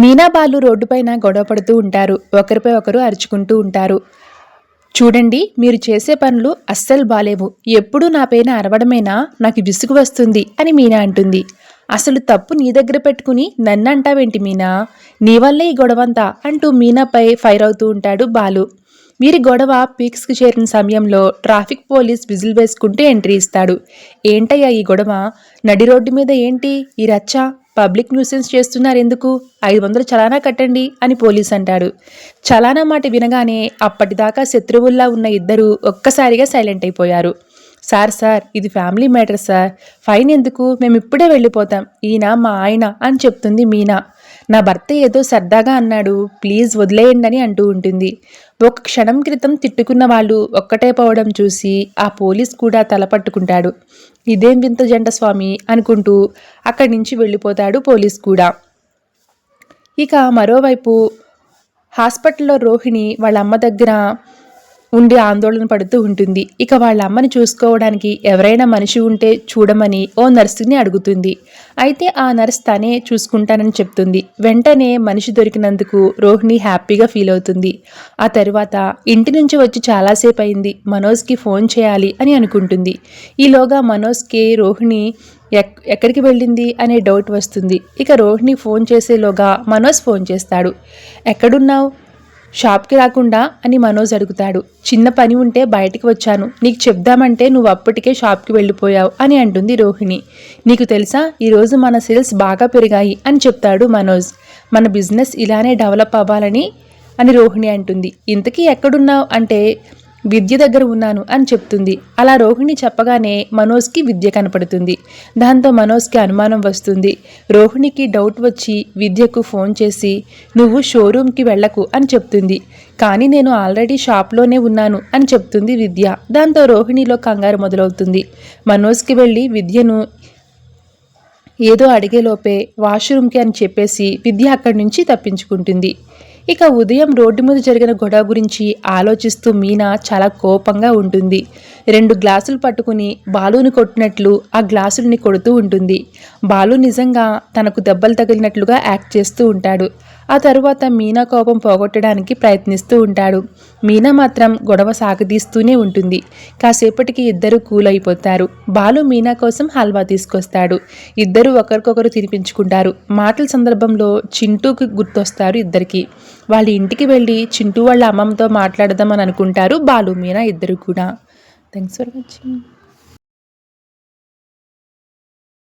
మీనా బాలు రోడ్డుపైన గొడవ పడుతూ ఉంటారు. ఒకరిపై ఒకరు అరుచుకుంటూ ఉంటారు. చూడండి మీరు చేసే పనులు అస్సలు బాలేవు. ఎప్పుడూ నా పైన అరవడమేనా? నాకు విసుగు వస్తుంది అని మీనా అంటుంది. అసలు తప్పు నీ దగ్గర పెట్టుకుని నన్ను అంటావేంటి మీనా? నీ వల్లే ఈ గొడవంతా అంటూ మీనాపై ఫైర్ అవుతూ ఉంటాడు బాలు. వీరి గొడవ పీక్స్కి చేరిన సమయంలో ట్రాఫిక్ పోలీస్ విజిల్ వేసుకుంటూ ఎంట్రీ ఇస్తాడు. ఏంటయ్యా ఈ గొడవ? నడి రోడ్డు మీద ఏంటి? ఈ రచ్చ? పబ్లిక్ న్యూసెన్స్ చేస్తున్నారు ఎందుకు? ఐదు వందలు చలానా కట్టండి అని పోలీస్ అంటాడు. చలానా మాట వినగానే అప్పటిదాకా శత్రువుల్లా ఉన్న ఇద్దరు ఒక్కసారిగా సైలెంట్ అయిపోయారు. సార్ సార్ ఇది ఫ్యామిలీ మ్యాటర్ సార్. ఫైన్ ఎందుకు? మేము ఇప్పుడే వెళ్ళిపోతాం. ఈయన మా ఆయన అని చెప్తుంది మీనా. నా భర్త ఏదో సరదాగా అన్నాడు ప్లీజ్ వదిలేయండి అని అంటూ ఉంటుంది. ఒక క్షణం క్రితం తిట్టుకున్న వాళ్ళు ఒక్కటే పోవడం చూసి ఆ పోలీస్ కూడా తలపట్టుకుంటాడు ఇదేం వింత జంట స్వామి అనుకుంటూ అక్కడి నుంచి వెళ్ళిపోతాడు పోలీస్ కూడా. ఇక మరోవైపు హాస్పిటల్లో రోహిణి వాళ్ళ అమ్మ దగ్గర ఉండి ఆందోళన పడుతూ ఉంటుంది. ఇక వాళ్ళ అమ్మని చూసుకోవడానికి ఎవరైనా మనిషి ఉంటే చూడమని ఓ నర్సుని అడుగుతుంది. అయితే ఆ నర్స్ తనే చూసుకుంటానని చెప్తుంది. వెంటనే మనిషి దొరికినందుకు రోహిణి హ్యాపీగా ఫీల్ అవుతుంది. ఆ తర్వాత ఇంటి నుంచి వచ్చి చాలాసేపు అయింది. మనోజ్కి ఫోన్ చేయాలి అని అనుకుంటుంది. ఈలోగా మనోజ్కి రోహిణి ఎక్ ఎక్కడికి వెళ్ళింది అనే డౌట్ వస్తుంది. ఇక రోహిణి ఫోన్ చేసేలోగా మనోజ్ ఫోన్ చేస్తాడు. ఎక్కడున్నావు? షాప్కి రాకుండా అని మనోజ్ అడుగుతాడు. చిన్న పని ఉంటే బయటికి వచ్చాను. నీకు చెప్దామంటే నువ్వు అప్పటికే షాప్కి వెళ్ళిపోయావు అని అంటుంది రోహిణి. నీకు తెలుసా ఈరోజు మన సేల్స్ బాగా పెరిగాయి అని చెప్తాడు మనోజ్. మన బిజినెస్ ఇలానే డెవలప్ అవ్వాలని అని రోహిణి అంటుంది. ఇంతకీ ఎక్కడున్నావు? అంటే విద్య దగ్గర ఉన్నాను అని చెప్తుంది. అలా రోహిణి చెప్పగానే మనోజ్కి విద్య కనపడుతుంది. దాంతో మనోజ్కి అనుమానం వస్తుంది. రోహిణికి డౌట్ వచ్చి విద్యకు ఫోన్ చేసి నువ్వు షోరూమ్కి వెళ్ళకు అని చెప్తుంది. కానీ నేను ఆల్రెడీ షాప్లోనే ఉన్నాను అని చెప్తుంది విద్య. దాంతో రోహిణిలో కంగారు మొదలవుతుంది. మనోజ్కి వెళ్ళి విద్యను ఏదో అడిగేలోపే వాష్రూమ్కి అని చెప్పేసి విద్య అక్కడి నుంచి తప్పించుకుంటుంది. ఇక ఉదయం రోడ్డు మీద జరిగిన గొడవ గురించి ఆలోచిస్తూ మీనా చాలా కోపంగా ఉంటుంది. రెండు గ్లాసులు పట్టుకుని బాలుని కొట్టినట్లు ఆ గ్లాసుల్ని కొడుతూ ఉంటుంది. బాలు నిజంగా తనకు దెబ్బలు తగిలినట్లుగా యాక్ట్ చేస్తూ ఉంటాడు. ఆ తరువాత మీనా కోపం పోగొట్టడానికి ప్రయత్నిస్తూ ఉంటాడు. మీనా మాత్రం గొడవ సాగదీస్తూనే ఉంటుంది. కాసేపటికి ఇద్దరు కూల్ అయిపోతారు బాలు మీనా కోసం హల్వా తీసుకొస్తాడు. ఇద్దరు ఒకరికొకరు తినిపించుకుంటారు. మాటల సందర్భంలో చింటూకి గుర్తొస్తారు ఇద్దరికి. వాళ్ళ ఇంటికి వెళ్ళి చింటూ వాళ్ళ అమ్మమ్మతో మాట్లాడదామని అనుకుంటారు బాలు మీనా ఇద్దరు కూడా. Thanks for watching.